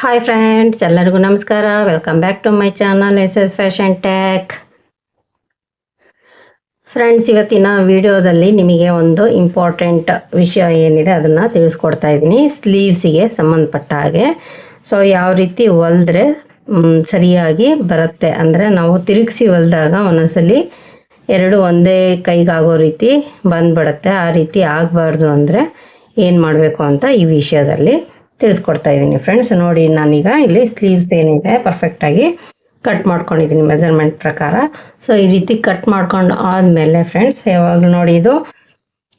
Hi friends ಎಲ್ಲರಿಗೂ ನಮಸ್ಕಾರ. Welcome back to my channel S S fashion tack friends ಇವತ್ತಿನ ವಿಡಿಯೋದಲ್ಲಿ ನಿಮಗೆ ಒಂದು ಇಂಪಾರ್ಟೆಂಟ್ ವಿಷಯ ಏನಿದೆ ಅದನ್ನು ತಿಳಿಸ್ಕೊಡ್ತಾ ಇದ್ದೀನಿ. ಸ್ಲೀವ್ಸಿಗೆ ಸಂಬಂಧಪಟ್ಟ ಹಾಗೆ. ಸೊ ಯಾವ ರೀತಿ ಹೊಲಿದ್ರೆ ಸರಿಯಾಗಿ ಬರುತ್ತೆ ಅಂದರೆ ನಾವು ತಿರುಗಿಸಿ ಹೊಲಿದಾಗ ಒಂದೊಂದ್ಸಲಿ ಎರಡು ಒಂದೇ ಕೈಗಾಗೋ ರೀತಿ ಬಂದ್ಬಿಡುತ್ತೆ. ಆ ರೀತಿ ಆಗಬಾರ್ದು ಅಂದರೆ ಏನು ಮಾಡಬೇಕು ಅಂತ ಈ ವಿಷಯದಲ್ಲಿ. ತಿಳಿಸ್ಕೊಡ್ತಾ ಇದ್ದೀನಿ ಫ್ರೆಂಡ್ಸ್ ನೋಡಿ, ನಾನೀಗ ಇಲ್ಲಿ ಸ್ಲೀವ್ಸ್ ಏನಿದೆ ಪರ್ಫೆಕ್ಟಾಗಿ ಕಟ್ ಮಾಡ್ಕೊಂಡಿದ್ದೀನಿ ಮೆಜರ್ಮೆಂಟ್ ಪ್ರಕಾರ. ಸೊ ಈ ರೀತಿ ಕಟ್ ಮಾಡ್ಕೊಂಡು ಆದಮೇಲೆ ಫ್ರೆಂಡ್ಸ್ ಯಾವಾಗಲೂ ನೋಡಿ ಇದು,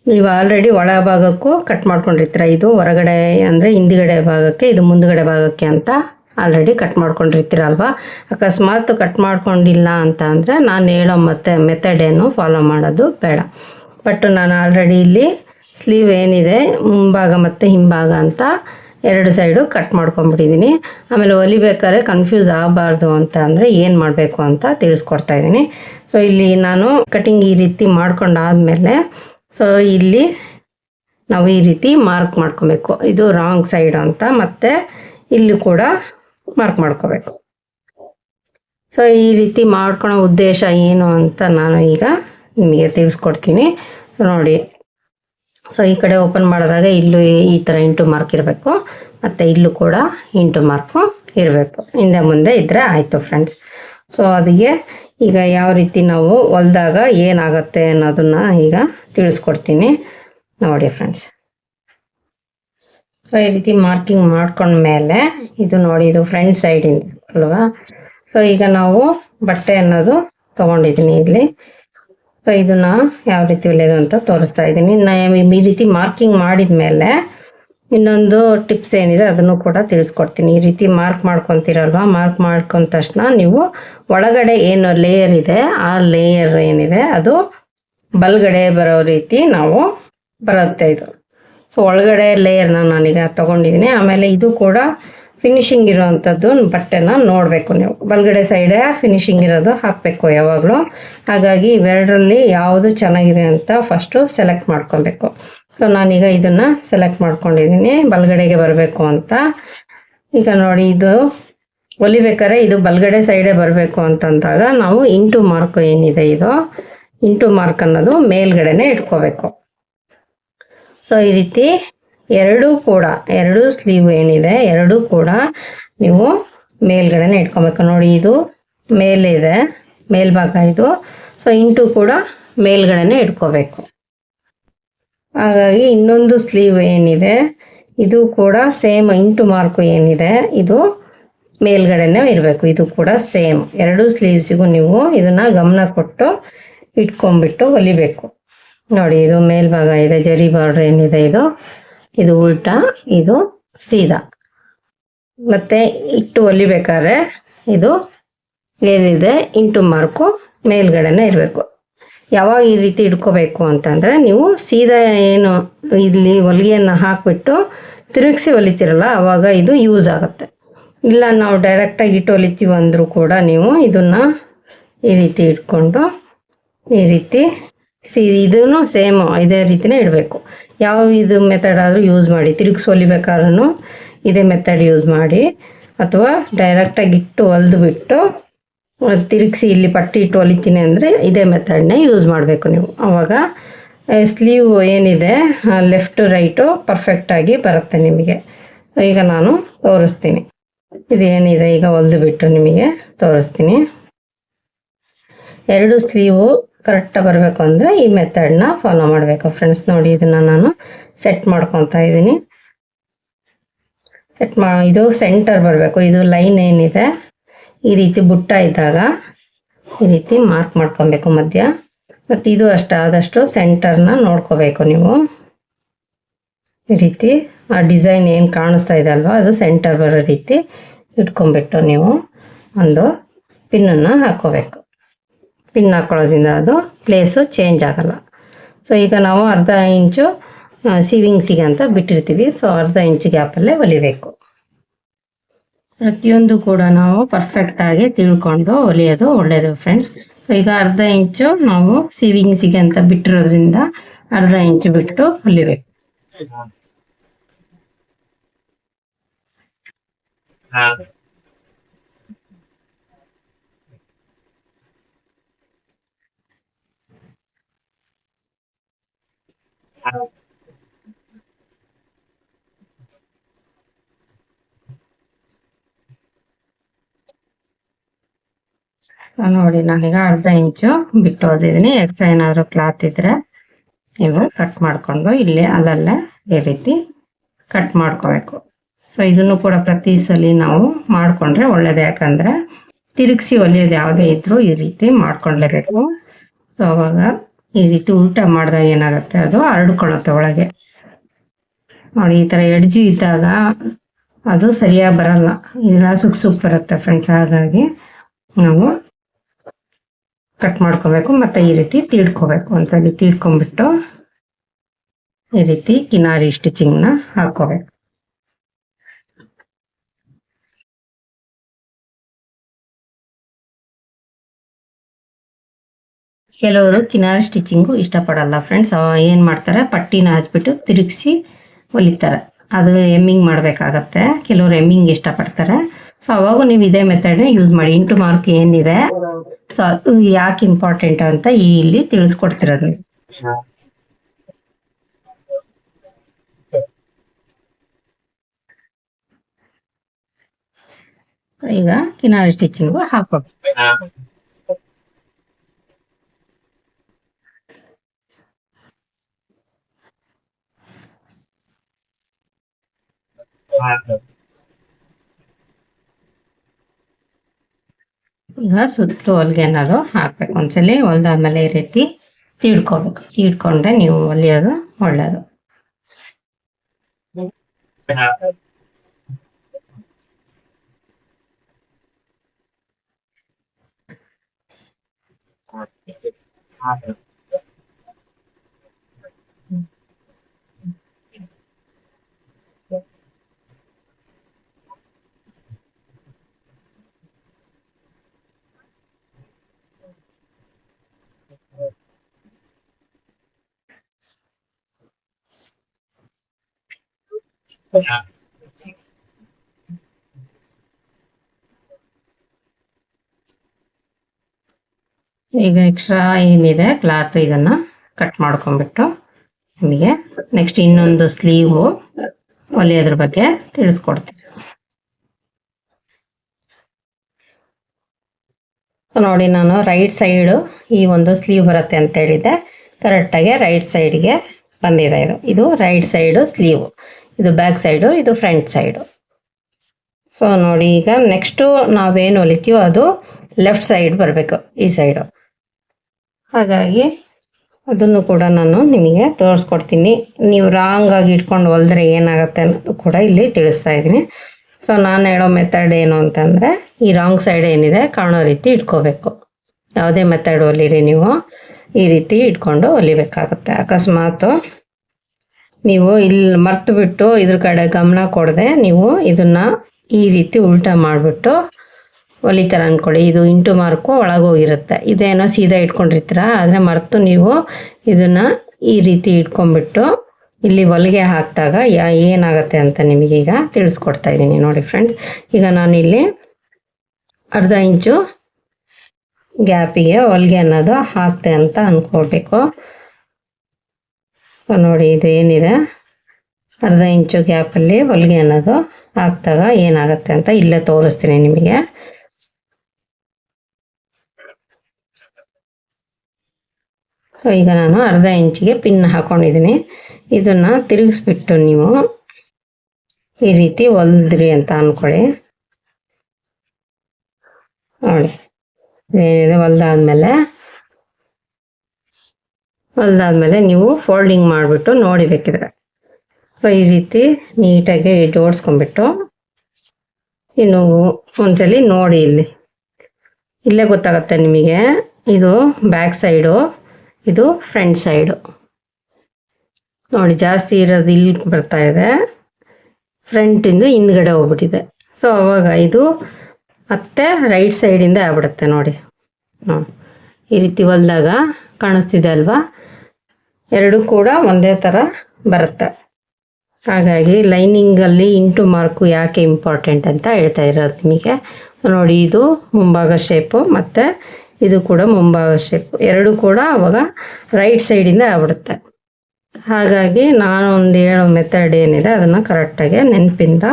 ನೀವು ಆಲ್ರೆಡಿ ಒಳ ಭಾಗಕ್ಕೂ ಕಟ್ ಮಾಡ್ಕೊಂಡಿರ್ತೀರ. ಇದು ಹೊರಗಡೆ ಅಂದರೆ ಹಿಂದ್ಗಡೆ ಭಾಗಕ್ಕೆ, ಇದು ಮುಂದುಗಡೆ ಭಾಗಕ್ಕೆ ಅಂತ ಆಲ್ರೆಡಿ ಕಟ್ ಮಾಡ್ಕೊಂಡಿರ್ತೀರಲ್ವಾ? ಅಕಸ್ಮಾತ್ ಕಟ್ ಮಾಡ್ಕೊಂಡಿಲ್ಲ ಅಂತ ಅಂದರೆ ನಾನು ಹೇಳೋ ಮತ್ತೆ ಮೆಥಡ್ ಏನು ಫಾಲೋ ಮಾಡೋದು ಬೇಡ. ಬಟ್ ನಾನು ಆಲ್ರೆಡಿ ಇಲ್ಲಿ ಸ್ಲೀವ್ ಏನಿದೆ, ಮುಂಭಾಗ ಮತ್ತು ಹಿಂಭಾಗ ಅಂತ ಎರಡು ಸೈಡು ಕಟ್ ಮಾಡ್ಕೊಂಡ್ಬಿಟ್ಟಿದ್ದೀನಿ. ಆಮೇಲೆ ಹೊಲಿಬೇಕಾದ್ರೆ ಕನ್ಫ್ಯೂಸ್ ಆಗಬಾರ್ದು ಅಂತ ಅಂದರೆ ಏನು ಮಾಡಬೇಕು ಅಂತ ತಿಳಿಸ್ಕೊಡ್ತಾ ಇದ್ದೀನಿ. ಸೊ ಇಲ್ಲಿ ನಾನು ಕಟಿಂಗ್ ಈ ರೀತಿ ಮಾಡ್ಕೊಂಡಾದ್ಮೇಲೆ ಸೊ ಇಲ್ಲಿ ನಾವು ಈ ರೀತಿ ಮಾರ್ಕ್ ಮಾಡ್ಕೊಬೇಕು. ಇದು ರಾಂಗ್ ಸೈಡ್ ಅಂತ, ಮತ್ತು ಇಲ್ಲಿ ಕೂಡ ಮಾರ್ಕ್ ಮಾಡ್ಕೋಬೇಕು. ಸೊ ಈ ರೀತಿ ಮಾಡ್ಕೊಳೋ ಉದ್ದೇಶ ಏನು ಅಂತ ನಾನು ಈಗ ನಿಮಗೆ ತಿಳಿಸ್ಕೊಡ್ತೀನಿ. ನೋಡಿ. ಸೊ ಈ ಕಡೆ ಓಪನ್ ಮಾಡಿದಾಗ ಇಲ್ಲೂ ಈ ಥರ ಇಂಟು ಮಾರ್ಕ್ ಇರಬೇಕು. ಮತ್ತು ಇಲ್ಲೂ ಕೂಡ ಇಂಟು ಮಾರ್ಕು ಇರಬೇಕು. ಹಿಂದೆ ಮುಂದೆ ಇದ್ದರೆ ಆಯಿತು ಫ್ರೆಂಡ್ಸ್ ಸೊ ಅದಕ್ಕೆ ಈಗ ಯಾವ ರೀತಿ ನಾವು ಹೊಲ್ದಾಗ ಏನಾಗುತ್ತೆ ಅನ್ನೋದನ್ನು ಈಗ ತಿಳಿಸ್ಕೊಡ್ತೀನಿ. ನೋಡಿ ಫ್ರೆಂಡ್ಸ್ ಸೊ ಈ ರೀತಿ ಮಾರ್ಕಿಂಗ್ ಮಾಡ್ಕೊಂಡ್ಮೇಲೆ ಇದು ನೋಡಿ, ಇದು ಫ್ರಂಟ್ ಸೈಡಿಂದ ಅಲ್ವಾ? ಸೊ ಈಗ ನಾವು ಬಟ್ಟೆ ಅನ್ನೋದು ತೊಗೊಂಡಿದ್ದೀನಿ ಇಲ್ಲಿ. ಸೊ ಇದನ್ನ ಯಾವ ರೀತಿ ಒಳ್ಳೇದು ಅಂತ ತೋರಿಸ್ತಾ ಇದ್ದೀನಿ. ನಾನು ಈ ರೀತಿ ಮಾರ್ಕಿಂಗ್ ಮಾಡಿದ ಮೇಲೆ ಇನ್ನೊಂದು ಟಿಪ್ಸ್ ಏನಿದೆ ಅದನ್ನು ಕೂಡ ತಿಳಿಸ್ಕೊಡ್ತೀನಿ. ಈ ರೀತಿ ಮಾರ್ಕ್ ಮಾಡ್ಕೊತೀರಲ್ವಾ? ಮಾರ್ಕ್ ಮಾಡ್ಕೊಂಡ ತಕ್ಷಣ ನೀವು ಒಳಗಡೆ ಏನು ಲೇಯರ್ ಇದೆ, ಆ ಲೇಯರ್ ಏನಿದೆ, ಅದು ಬಲ್ಗಡೆ ಬರೋ ರೀತಿ ನಾವು ಬರುತ್ತೆ ಇದು. ಸೊ ಒಳಗಡೆ ಲೇಯರ್ನ ನಾನೀಗ ತಗೊಂಡಿದ್ದೀನಿ. ಆಮೇಲೆ ಇದು ಕೂಡ ಫಿನಿಶಿಂಗ್ ಇರೋವಂಥದ್ದು ಬಟ್ಟೆನ ನೋಡಬೇಕು ನೀವು. ಬಲಗಡೆ ಸೈಡೇ ಫಿನಿಶಿಂಗ್ ಇರೋದು ಹಾಕಬೇಕು ಯಾವಾಗಲೂ. ಹಾಗಾಗಿ ಇವೆರಡರಲ್ಲಿ ಯಾವುದು ಚೆನ್ನಾಗಿದೆ ಅಂತ ಫಸ್ಟು ಸೆಲೆಕ್ಟ್ ಮಾಡ್ಕೊಬೇಕು. ಸೊ ನಾನೀಗ ಇದನ್ನು ಸೆಲೆಕ್ಟ್ ಮಾಡ್ಕೊಂಡಿದ್ದೀನಿ. ಬಲಗಡೆಗೆ ಬರಬೇಕು ಅಂತ. ಈಗ ನೋಡಿ, ಇದು ಹೊಲಿಬೇಕಾದ್ರೆ ಇದು ಬಲಗಡೆ ಸೈಡೇ ಬರಬೇಕು ಅಂತಂದಾಗ ನಾವು ಇಂಟು ಮಾರ್ಕ್ ಏನಿದೆ ಇದು? ಇಂಟು ಮಾರ್ಕ್ ಅನ್ನೋದು ಮೇಲ್ಗಡೆನೆ ಇಟ್ಕೋಬೇಕು. ಸೊ ಈ ರೀತಿ ಎರಡೂ ಕೂಡ, ಎರಡು ಸ್ಲೀವ್ ಏನಿದೆ, ಎರಡೂ ಕೂಡ ನೀವು ಮೇಲ್ಗಡೆನೆ ಇಟ್ಕೊಬೇಕು. ನೋಡಿ ಇದು ಮೇಲೆ ಇದೆ, ಮೇಲ್ಭಾಗ ಇದು. ಸೊ ಇಂಟು ಕೂಡ ಮೇಲ್ಗಡೆನೆ ಇಟ್ಕೋಬೇಕು. ಹಾಗಾಗಿ ಇನ್ನೊಂದು ಸ್ಲೀವ್ ಏನಿದೆ, ಇದು ಕೂಡ ಸೇಮ್ ಇಂಟು ಮಾರ್ಕು ಏನಿದೆ, ಇದು ಮೇಲ್ಗಡೆನೆ ಇರಬೇಕು. ಇದು ಕೂಡ ಸೇಮ್ ಎರಡು ಸ್ಲೀವ್ಸಿಗೂ ನೀವು ಇದನ್ನ ಗಮನ ಕೊಟ್ಟು ಇಟ್ಕೊಂಡ್ಬಿಟ್ಟು ಹೊಲಿಬೇಕು. ನೋಡಿ, ಇದು ಮೇಲ್ಭಾಗ ಇದೆ, ಜರಿ ಬಾರ್ಡ್ರ್ ಏನಿದೆ ಇದು. ಇದು ಉಲ್ಟಾ, ಇದು ಸೀದಾ. ಮತ್ತೆ ಇಟ್ಟು ಹೊಲಿಬೇಕಾದ್ರೆ ಇದು ಏನಿದೆ, ಇಂಟು ಮಾರ್ಕು ಮೇಲ್ಗಡೆನೇ ಇರಬೇಕು. ಯಾವಾಗ ಈ ರೀತಿ ಇಟ್ಕೋಬೇಕು ಅಂತಂದರೆ ನೀವು ಸೀದಾ ಏನು ಇಲ್ಲಿ ಹೊಲಿಗೆಯನ್ನು ಹಾಕಿಬಿಟ್ಟು ತಿರುಗಿಸಿ ಹೊಲಿತೀರಲ್ಲ ಆವಾಗ ಇದು ಯೂಸ್ ಆಗುತ್ತೆ. ಇಲ್ಲ, ನಾವು ಡೈರೆಕ್ಟಾಗಿ ಇಟ್ಟು ಹೊಲಿತೀವಿ ಅಂದರೂ ಕೂಡ ನೀವು ಇದನ್ನು ಈ ರೀತಿ ಇಟ್ಕೊಂಡು ಈ ರೀತಿ ಸಿ ಇದೂ ಸೇಮು ಇದೇ ರೀತಿನೇ ಇಡಬೇಕು. ಯಾವ ಇದು ಮೆಥಡ್ ಆದರೂ ಯೂಸ್ ಮಾಡಿ, ತಿರುಗಿಸಿ ಹೊಲಿಬೇಕಾದ್ರೂ ಇದೇ ಮೆಥಡ್ ಯೂಸ್ ಮಾಡಿ, ಅಥವಾ ಡೈರೆಕ್ಟಾಗಿ ಇಟ್ಟು ಹೊಲಿದು ಬಿಟ್ಟು ತಿರುಗಿಸಿ ಇಲ್ಲಿ ಪಟ್ಟಿ ಇಟ್ಟು ಹೊಲಿತೀನಿ ಅಂದರೆ ಇದೇ ಮೆಥಡ್ನೇ ಯೂಸ್ ಮಾಡಬೇಕು ನೀವು. ಆವಾಗ ಸ್ಲೀವ್ ಏನಿದೆ ಲೆಫ್ಟ್ ರೈಟು ಪರ್ಫೆಕ್ಟಾಗಿ ಬರುತ್ತೆ ನಿಮಗೆ. ಈಗ ನಾನು ತೋರಿಸ್ತೀನಿ. ಇದೇನಿದೆ, ಈಗ ಹೊಲಿದು ಬಿಟ್ಟು ನಿಮಗೆ ತೋರಿಸ್ತೀನಿ. ಎರಡು ಸ್ಲೀವು ಕರೆಕ್ಟಾಗಿ ಬರಬೇಕು ಅಂದರೆ ಈ ಮೆಥಡ್ನ ಫಾಲೋ ಮಾಡಬೇಕು ಫ್ರೆಂಡ್ಸ್ ನೋಡಿ, ಇದನ್ನು ನಾನು ಸೆಟ್ ಮಾಡ್ಕೊತಾ ಇದ್ದೀನಿ ಸೆಟ್ ಮಾ, ಇದು ಸೆಂಟರ್ ಬರಬೇಕು. ಇದು ಲೈನ್ ಏನಿದೆ, ಈ ರೀತಿ ಬುಟ್ಟ ಇದ್ದಾಗ ಈ ರೀತಿ ಮಾರ್ಕ್ ಮಾಡ್ಕೊಬೇಕು ಮಧ್ಯ. ಮತ್ತು ಇದು ಅಷ್ಟ ಆದಷ್ಟು ಸೆಂಟರ್ನ ನೋಡ್ಕೋಬೇಕು ನೀವು. ಈ ರೀತಿ ಆ ಡಿಸೈನ್ ಏನು ಕಾಣಿಸ್ತಾ ಇದೆ ಅಲ್ವಾ, ಅದು ಸೆಂಟರ್ ಬರೋ ರೀತಿ ಇಟ್ಕೊಂಡ್ಬಿಟ್ಟು ನೀವು ಒಂದು ಪಿನ್ನನ್ನು ಹಾಕೋಬೇಕು. ಪಿನ್ ಹಾಕೊಳ್ಳೋದ್ರಿಂದ ಅದು ಪ್ಲೇಸು ಚೇಂಜ್ ಆಗೋಲ್ಲ. ಸೊ ಈಗ ನಾವು ಅರ್ಧ ಇಂಚು ಸೀವಿಂಗ್ಸಿಗೆ ಅಂತ ಬಿಟ್ಟಿರ್ತೀವಿ. ಸೊ ಅರ್ಧ ಇಂಚ್ ಗ್ಯಾಪಲ್ಲೇ ಹೊಲಿಬೇಕು. ಪ್ರತಿಯೊಂದು ಕೂಡ ನಾವು ಪರ್ಫೆಕ್ಟಾಗಿ ತಿಳ್ಕೊಂಡು ಹೊಲಿಯೋದು ಒಳ್ಳೆಯದು ಫ್ರೆಂಡ್ಸ್ ಈಗ ಅರ್ಧ ಇಂಚು ನಾವು ಸೀವಿಂಗ್ಸಿಗೆ ಅಂತ ಬಿಟ್ಟಿರೋದ್ರಿಂದ ಅರ್ಧ ಇಂಚು ಬಿಟ್ಟು ಹೊಲಿಬೇಕು. ನೋಡಿ, ನಾನೀಗ ಅರ್ಧ ಇಂಚು ಬಿಟ್ಟು ಹೋದಿದ್ದೀನಿ ಎಕ್ಸ್ಟ್ರಾ ಏನಾದರೂ ಕ್ಲಾತ್ ಇದ್ರೆ ನೀವು ಕಟ್ ಮಾಡ್ಕೊಂಡು ಇಲ್ಲಿ ಅಲ್ಲಲ್ಲೇ ಈ ರೀತಿ ಕಟ್ ಮಾಡ್ಕೋಬೇಕು. ಸೊ ಇದನ್ನು ಕೂಡ ಪ್ರತಿ ಸಲ ನಾವು ಮಾಡಿಕೊಂಡ್ರೆ ಒಳ್ಳೇದು. ಯಾಕಂದ್ರೆ ತಿರುಗಿಸಿ ಒಲಿಯೋದು ಯಾವುದೇ ಇದ್ರೂ ಈ ರೀತಿ ಮಾಡ್ಕೊಂಡ್ಲೇಬೇಕು ಸೊ ಅವಾಗ ಈ ರೀತಿ ಉಲ್ಟಾ ಮಾಡಿದಾಗ ಏನಾಗುತ್ತೆ? ಅದು ಹರಡ್ಕೊಳ್ಳುತ್ತೆ ಒಳಗೆ. ನೋಡಿ, ಈ ಥರ ಎಡ್ಜಿ ಇದ್ದಾಗ ಅದು ಸರಿಯಾಗಿ ಬರಲ್ಲ. ಇಲ್ಲ ಸುಕ್ ಸುಕ್ ಬರುತ್ತೆ ಫ್ರೆಂಡ್ಸ್ ಹಾಗಾಗಿ ನಾವು ಕಟ್ ಮಾಡ್ಕೋಬೇಕು ಮತ್ತೆ ಈ ರೀತಿ ತೀಡ್ಕೋಬೇಕು ಒಂದ್ಸಲಿ ತೀಡ್ಕೊಂಡ್ಬಿಟ್ಟು ಈ ರೀತಿ ಕಿನಾರಿ ಸ್ಟಿಚಿಂಗ್ನ ಹಾಕೋಬೇಕು ಕೆಲವರು ಕಿನಾರಿ ಸ್ಟಿಚಿಂಗು ಇಷ್ಟಪಡಲ್ಲ ಫ್ರೆಂಡ್ಸ್ ಏನು ಮಾಡ್ತಾರೆ? ಪಟ್ಟಿನ ಹಚ್ಬಿಟ್ಟು ತಿರುಗಿಸಿ ಹೊಲಿತಾರೆ. ಅದು ಎಮ್ಮಿಂಗ್ ಮಾಡಬೇಕಾಗತ್ತೆ. ಕೆಲವರು ಎಮ್ಮಿಂಗ್ ಇಷ್ಟಪಡ್ತಾರೆ. ಸೊ ಅವಾಗೂ ನೀವು ಇದೇ ಮೆಥಡ್ನ ಯೂಸ್ ಮಾಡಿ. ಇಂಟು ಮಾರ್ಕ್ ಏನಿದೆ? ಸೊ ಅದು ಯಾಕೆ ಇಂಪಾರ್ಟೆಂಟ್ ಅಂತ ಇಲ್ಲಿ ತಿಳಿಸ್ಕೊಡ್ತಿರೋದು. ಈಗ ಕಿನಾರಿ ಸ್ಟಿಚಿಂಗು ಹಾಕ್ಬೇಕು ಈಗ ಸುತ್ತು ಹೊಲಿಗೆ ಅನ್ನೋದು ಹಾಕ್ಬೇಕು. ಒಂದ್ಸಲಿ ಹೊಲ್ದಾದ್ಮೇಲೆ ಈ ರೀತಿ ತೀಡ್ಕೋಬೇಕು. ತೀಡ್ಕೊಂಡ್ರೆ ನೀವು ಹೊಲಿಯೋದು ಒಳ್ಳೇದು. ಈಗ ಎಕ್ಸ್ಟ್ರಾ ಏನಿದೆ? ಕ್ಲಾತ್ ಇದನ್ನ ಕಟ್ ಮಾಡ್ಕೊಂಡ್ಬಿಟ್ಟು ನಿಮಗೆ ನೆಕ್ಸ್ಟ್ ಇನ್ನೊಂದು ಸ್ಲೀವ್ ಹೊಲಿಯೋದ್ರ ಬಗ್ಗೆ ತಿಳಿಸ್ಕೊಡ್ತೀನಿ. ಸೊ ನೋಡಿ ನಾನು ರೈಟ್ ಸೈಡು ಈ ಒಂದು ಸ್ಲೀವ್ ಬರುತ್ತೆ ಅಂತ ಹೇಳಿದ್ದೆ. ಕರೆಕ್ಟಾಗಿ ರೈಟ್ ಸೈಡ್ಗೆ ಬಂದಿದೆ ಇದು. ಇದು ರೈಟ್ ಸೈಡು ಸ್ಲೀವು ಇದು ಬ್ಯಾಕ್ ಸೈಡು ಇದು ಫ್ರಂಟ್ ಸೈಡು ಸೊ ನೋಡಿ ಈಗ ನೆಕ್ಸ್ಟು ನಾವೇನು ಹೊಲಿತೀವೋ ಅದು ಲೆಫ್ಟ್ ಸೈಡ್ ಬರಬೇಕು, ಈ ಸೈಡು ಹಾಗಾಗಿ ಅದನ್ನು ಕೂಡ ನಾನು ನಿಮಗೆ ತೋರಿಸ್ಕೊಡ್ತೀನಿ. ನೀವು ರಾಂಗ್ ಆಗಿ ಇಟ್ಕೊಂಡು ಹೊಲಿದ್ರೆ ಏನಾಗುತ್ತೆ ಅನ್ನೋದು ಕೂಡ ಇಲ್ಲಿ ತಿಳಿಸ್ತಾ ಇದ್ದೀನಿ. ಸೊ ನಾನು ಹೇಳೋ ಮೆಥಡ್ ಏನು ಅಂತಂದರೆ, ಈ ರಾಂಗ್ ಸೈಡ್ ಏನಿದೆ, ಕಾಣೋ ರೀತಿ ಇಟ್ಕೋಬೇಕು. ಯಾವುದೇ ಮೆಥಡ್ ಹೊಲಿರಿ ನೀವು, ಈ ರೀತಿ ಇಟ್ಕೊಂಡು ಹೊಲಿಬೇಕಾಗುತ್ತೆ. ಅಕಸ್ಮಾತು ನೀವು ಇಲ್ಲಿ ಮರ್ತು ಬಿಟ್ಟು ಇದ್ರ ಕಡೆ ಗಮನ ಕೊಡದೆ ನೀವು ಇದನ್ನ ಈ ರೀತಿ ಉಲ್ಟಾ ಮಾಡಿಬಿಟ್ಟು ಹೊಲಿತಾರೆ ಅಂದ್ಕೊಳ್ಳಿ ಇದು ಇಂಟು ಮಾರ್ಕು ಒಳಗೋಗಿರುತ್ತೆ ಇದೇನೋ ಸೀದಾ ಇಟ್ಕೊಂಡಿರ್ತೀರ? ಆದರೆ ಮರೆತು ನೀವು ಇದನ್ನು ಈ ರೀತಿ ಇಟ್ಕೊಂಡ್ಬಿಟ್ಟು ಇಲ್ಲಿ ಹೊಲಿಗೆ ಹಾಕಿದಾಗ ಯಾ ಏನಾಗುತ್ತೆ ಅಂತ ನಿಮಗೀಗ ತಿಳಿಸ್ಕೊಡ್ತಾ ಇದ್ದೀನಿ ನೋಡಿ ಫ್ರೆಂಡ್ಸ್ ಈಗ ನಾನಿಲ್ಲಿ ಅರ್ಧ ಇಂಚು ಗ್ಯಾಪಿಗೆ ಹೊಲಿಗೆ ಅನ್ನೋದು ಹಾಕ್ತೆ ಅಂತ ಅಂದ್ಕೊಳ್ಬೇಕು ಸೊ ನೋಡಿ ಇದು ಏನಿದೆ? ಅರ್ಧ ಇಂಚು ಗ್ಯಾಪಲ್ಲಿ ಹೊಲಿಗೆ ಅನ್ನೋದು ಹಾಕ್ದಾಗ ಏನಾಗುತ್ತೆ ಅಂತ ಇಲ್ಲೇ ತೋರಿಸ್ತೀನಿ ನಿಮಗೆ. ಸೊ ಈಗ ನಾನು ಅರ್ಧ ಇಂಚಿಗೆ ಪಿನ್ ಹಾಕೊಂಡಿದ್ದೀನಿ. ಇದನ್ನ ತಿರುಗಿಸ್ಬಿಟ್ಟು ನೀವು ಈ ರೀತಿ ಹೊಲ್ದ್ರಿ ಅಂತ ಅನ್ಕೊಳ್ಳಿ. ನೋಡಿ, ಏನಿದೆ? ಹೊಲ್ದಾದ್ಮೇಲೆ ಹೊಲ್ದಾದ್ಮೇಲೆ ನೀವು ಫೋಲ್ಡಿಂಗ್ ಮಾಡಿಬಿಟ್ಟು ನೋಡಿ ಬೇಕಿದ್ರೆ. ಸೊ, ಈ ರೀತಿ ನೀಟಾಗಿ ಜೋಡಿಸ್ಕೊಂಡ್ಬಿಟ್ಟು ಇನ್ನು ಒಂದ್ಸಲಿ ನೋಡಿ ಇಲ್ಲಿ. ಇಲ್ಲೇ ಗೊತ್ತಾಗುತ್ತೆ ನಿಮಗೆ. ಇದು ಬ್ಯಾಕ್ ಸೈಡು ಇದು ಫ್ರಂಟ್ ಸೈಡು ನೋಡಿ, ಜಾಸ್ತಿ ಇರೋದು ಇಲ್ಲಿ ಬರ್ತಾ ಇದೆ. ಫ್ರಂಟಿಂದು ಹಿಂದ್ಗಡೆ ಹೋಗ್ಬಿಟ್ಟಿದೆ. ಸೊ ಅವಾಗ ಇದು ಮತ್ತೆ ರೈಟ್ ಸೈಡಿಂದ ಆಗ್ಬಿಡುತ್ತೆ ನೋಡಿ. ಹ್ಞೂ ಈ ರೀತಿ ಹೊಲ್ದಾಗ ಕಾಣಿಸ್ತಿದೆ ಅಲ್ವಾ? ಎರಡೂ ಕೂಡ ಒಂದೇ ಥರ ಬರುತ್ತೆ. ಹಾಗಾಗಿ ಲೈನಿಂಗಲ್ಲಿ ಇಂಟು ಮಾರ್ಕು ಯಾಕೆ ಇಂಪಾರ್ಟೆಂಟ್ ಅಂತ ಹೇಳ್ತಾ ಇರೋದು ನಿಮಗೆ. ನೋಡಿ, ಇದು ಮುಂಭಾಗ ಶೇಪು ಮತ್ತು ಇದು ಕೂಡ ಮುಂಭಾಗ ಶೇಪು ಎರಡು ಕೂಡ ಅವಾಗ ರೈಟ್ ಸೈಡಿಂದ ಆಗ್ಬಿಡುತ್ತೆ. ಹಾಗಾಗಿ ನಾನು ಒಂದು ಹೇಳೋ ಮೆಥಡ್ ಏನಿದೆ ಅದನ್ನು ಕರೆಕ್ಟಾಗಿ ನೆನಪಿಂದ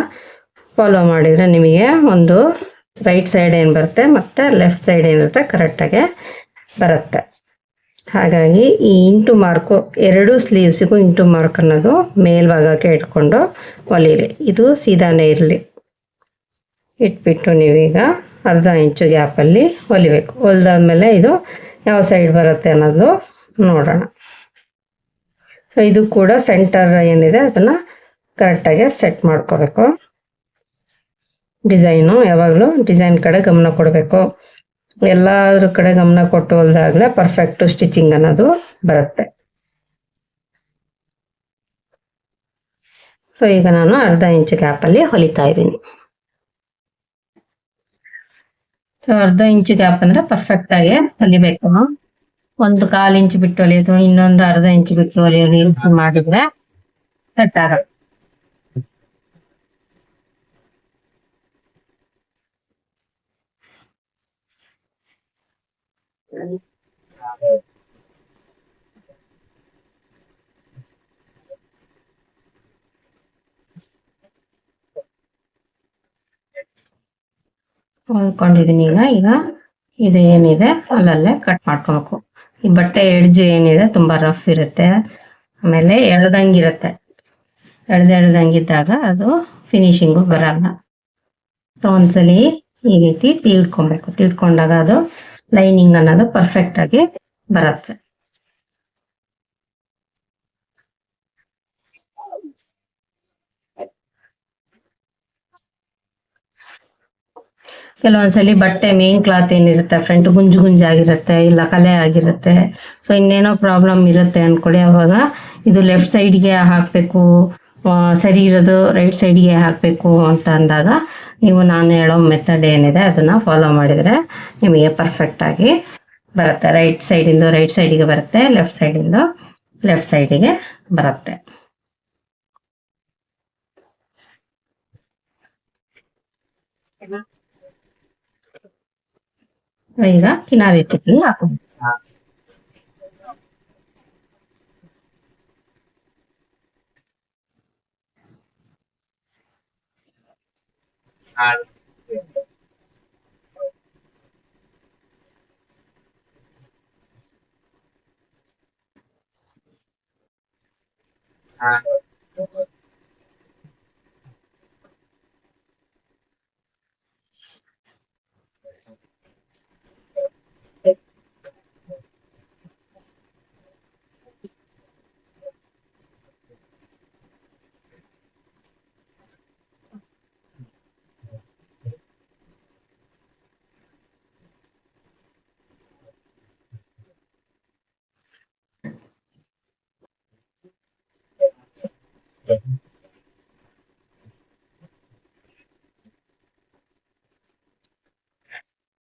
ಫಾಲೋ ಮಾಡಿದರೆ ನಿಮಗೆ ಒಂದು ರೈಟ್ ಸೈಡ್ ಏನು ಬರುತ್ತೆ ಮತ್ತು ಲೆಫ್ಟ್ ಸೈಡ್ ಏನಿರುತ್ತೆ ಕರೆಕ್ಟಾಗೆ ಬರುತ್ತೆ. ಹಾಗಾಗಿ ಈ ಇಂಟು ಮಾರ್ಕು, ಎರಡು ಸ್ಲೀವ್ಸಿಗೂ ಇಂಟು ಮಾರ್ಕ್ ಅನ್ನೋದು ಮೇಲ್ಭಾಗಕ್ಕೆ ಇಟ್ಕೊಂಡು ಹೊಲಿಯಿರಿ ಇದು ಸೀದಾನೇ ಇರಲಿ. ಇಟ್ಬಿಟ್ಟು ನೀವೀಗ ಅರ್ಧ ಇಂಚು ಗ್ಯಾಪಲ್ಲಿ ಹೊಲಿಬೇಕು ಹೊಲ್ದಾದ್ಮೇಲೆ ಇದು ಯಾವ ಸೈಡ್ ಬರುತ್ತೆ ಅನ್ನೋದು ನೋಡೋಣ. ಸೊ ಇದು ಕೂಡ ಸೆಂಟರ್ ಏನಿದೆ, ಅದನ್ನು ಕರೆಕ್ಟಾಗಿ ಸೆಟ್ ಮಾಡ್ಕೋಬೇಕು. ಡಿಸೈನು ಯಾವಾಗಲೂ ಡಿಸೈನ್ ಕಡೆ ಗಮನ ಕೊಡಬೇಕು. ಎಲ್ಲಾದ್ರ ಕಡೆ ಗಮನ ಕೊಟ್ಟು ಹೊಲ್ದಾಗಲೇ ಪರ್ಫೆಕ್ಟ್ ಸ್ಟಿಚಿಂಗ್ ಅನ್ನೋದು ಬರುತ್ತೆ. ಸೊ ಈಗ ನಾನು ಅರ್ಧ ಇಂಚ್ ಗ್ಯಾಪಲ್ಲಿ ಹೊಲಿತಾ ಇದ್ದೀನಿ. ಸೊ ಅರ್ಧ ಇಂಚ್ ಗ್ಯಾಪ್ ಅಂದ್ರೆ ಪರ್ಫೆಕ್ಟ್ ಆಗಿ ಹೊಲಿಬೇಕು. ಒಂದು ಕಾಲು ಇಂಚ್ ಬಿಟ್ಟು ಹೊಲಿಯೋದು, ಇನ್ನೊಂದು ಅರ್ಧ ಇಂಚ್ ಬಿಟ್ಟು ಹೊಲಿಯೋದು ಮಾಡಿದ್ರೆ ಸೆಟ್ ಹೊಲ್ಕೊಂಡಿದ್ದೀನಿ ಈಗ. ಈಗ ಇದು ಏನಿದೆ? ಅಲ್ಲಲ್ಲೇ ಕಟ್ ಮಾಡ್ಕೊಬೇಕು. ಈ ಬಟ್ಟೆ ಎಡ್ಜ್ ಏನಿದೆ, ತುಂಬಾ ರಫ್ ಇರುತ್ತೆ. ಆಮೇಲೆ ಎಳ್ದಂಗಿರುತ್ತೆ. ಎಳ್ದು ಎಳ್ದಂಗಿದ್ದಾಗ ಅದು ಫಿನಿಶಿಂಗು ಬರಲ್ಲ. ಸೊ ಒಂದ್ಸಲಿ ಈ ರೀತಿ ತೀಡ್ಕೊಬೇಕು ತೀಡ್ಕೊಂಡಾಗ ಅದು ಲೈನಿಂಗ್ ಅನ್ನೋದು ಪರ್ಫೆಕ್ಟ್ ಆಗಿ ಬರುತ್ತೆ. ಕೆಲವೊಂದ್ಸಲಿ ಬಟ್ಟೆ ಮೇನ್ ಕ್ಲಾತ್ ಏನಿರುತ್ತೆ ಫ್ರಂಟ್ ಗುಂಜು ಗುಂಜಾಗಿರುತ್ತೆ ಇಲ್ಲ ಕಲೆ ಆಗಿರುತ್ತೆ. ಸೊ ಇನ್ನೇನೋ ಪ್ರಾಬ್ಲಮ್ ಇರುತ್ತೆ ಅನ್ಕೊಳ್ಳಿ. ಅವಾಗ ಇದು ಲೆಫ್ಟ್ ಸೈಡ್ಗೆ ಹಾಕ್ಬೇಕು ಸರಿ ಇರೋದು ರೈಟ್ ಸೈಡ್ಗೆ ಹಾಕ್ಬೇಕು ಅಂತ ಅಂದಾಗ ನೀವು ನಾನು ಹೇಳೋ ಮೆಥಡ್ ಏನಿದೆ ಅದನ್ನು ಫಾಲೋ ಮಾಡಿದರೆ ನಿಮಗೆ ಪರ್ಫೆಕ್ಟಾಗಿ ಬರುತ್ತೆ. ರೈಟ್ ಸೈಡಿಂದ ರೈಟ್ ಸೈಡಿಗೆ ಬರುತ್ತೆ ಲೆಫ್ಟ್ ಸೈಡಿಂದ ಲೆಫ್ಟ್ ಸೈಡಿಗೆ ಬರುತ್ತೆ. ಈಗ ಕಿನಾರಿ ಚಟ್ನಿ ಹಾಕೋದು and and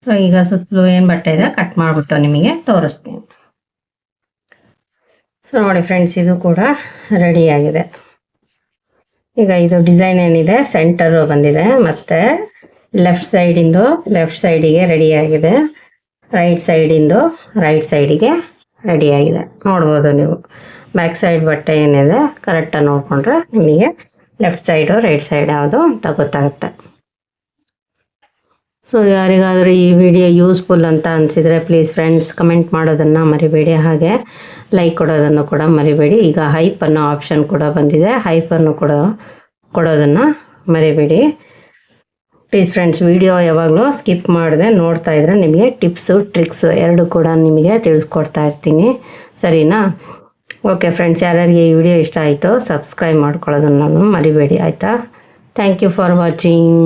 ಸೊ ಈಗ ಸುತ್ತಲೂ ಏನು ಬಟ್ಟೆ ಇದೆ? ಕಟ್ ಮಾಡಿಬಿಟ್ಟು ನಿಮಗೆ ತೋರಿಸ್ತೀನಿ. ಸೊ ನೋಡಿ ಫ್ರೆಂಡ್ಸ್ ಇದು ಕೂಡ ರೆಡಿ ಆಗಿದೆ. ಈಗ ಇದು ಡಿಸೈನ್ ಏನಿದೆ? ಸೆಂಟರ್ ಬಂದಿದೆ. ಮತ್ತೆ ಲೆಫ್ಟ್ ಸೈಡಿಂದು ಲೆಫ್ಟ್ ಸೈಡಿಗೆ ರೆಡಿ ಆಗಿದೆ. ರೈಟ್ ಸೈಡಿಂದು ರೈಟ್ ಸೈಡಿಗೆ ರೆಡಿ ಆಗಿದೆ ನೋಡ್ಬೋದು ನೀವು. ಬ್ಯಾಕ್ ಸೈಡ್ ಬಟ್ಟೆ ಏನಿದೆ ಕರೆಕ್ಟಾಗಿ ನೋಡಿಕೊಂಡ್ರೆ ನಿಮಗೆ ಲೆಫ್ಟ್ ಸೈಡು ರೈಟ್ ಸೈಡ್ ಯಾವುದು ಅಂತ ಗೊತ್ತಾಗುತ್ತೆ. ಸೊ ಯಾರಿಗಾದರೂ ಈ ವಿಡಿಯೋ ಯೂಸ್ಫುಲ್ ಅಂತ ಅನಿಸಿದರೆ ಪ್ಲೀಸ್ ಫ್ರೆಂಡ್ಸ್ ಕಮೆಂಟ್ ಮಾಡೋದನ್ನು ಮರಿಬೇಡಿ. ಹಾಗೆ ಲೈಕ್ ಕೊಡೋದನ್ನು ಕೂಡ ಮರಿಬೇಡಿ. ಈಗ ಹೈಪ್ ಅನ್ನೋ ಆಪ್ಷನ್ ಕೂಡ ಬಂದಿದೆ. ಹೈಪನ್ನು ಕೂಡ ಕೊಡೋದನ್ನು ಮರಿಬೇಡಿ. ಪ್ಲೀಸ್ ಫ್ರೆಂಡ್ಸ್ ವಿಡಿಯೋ ಯಾವಾಗಲೂ ಸ್ಕಿಪ್ ಮಾಡಿದೆ ನೋಡ್ತಾ ಇದ್ರೆ ನಿಮಗೆ ಟಿಪ್ಸು ಟ್ರಿಕ್ಸು ಎರಡು ಕೂಡ ನಿಮಗೆ ತಿಳಿಸ್ಕೊಡ್ತಾ ಇರ್ತೀನಿ. ಸರಿನಾ? ಓಕೆ ಫ್ರೆಂಡ್ಸ್ ಯಾರ್ಯಾರಿಗೆ ಈ ವಿಡಿಯೋ ಇಷ್ಟ ಆಯಿತು ಸಬ್ಸ್ಕ್ರೈಬ್ ಮಾಡ್ಕೊಳ್ಳೋದನ್ನು ಮರಿಬೇಡಿ, ಆಯಿತಾ? Thank you for watching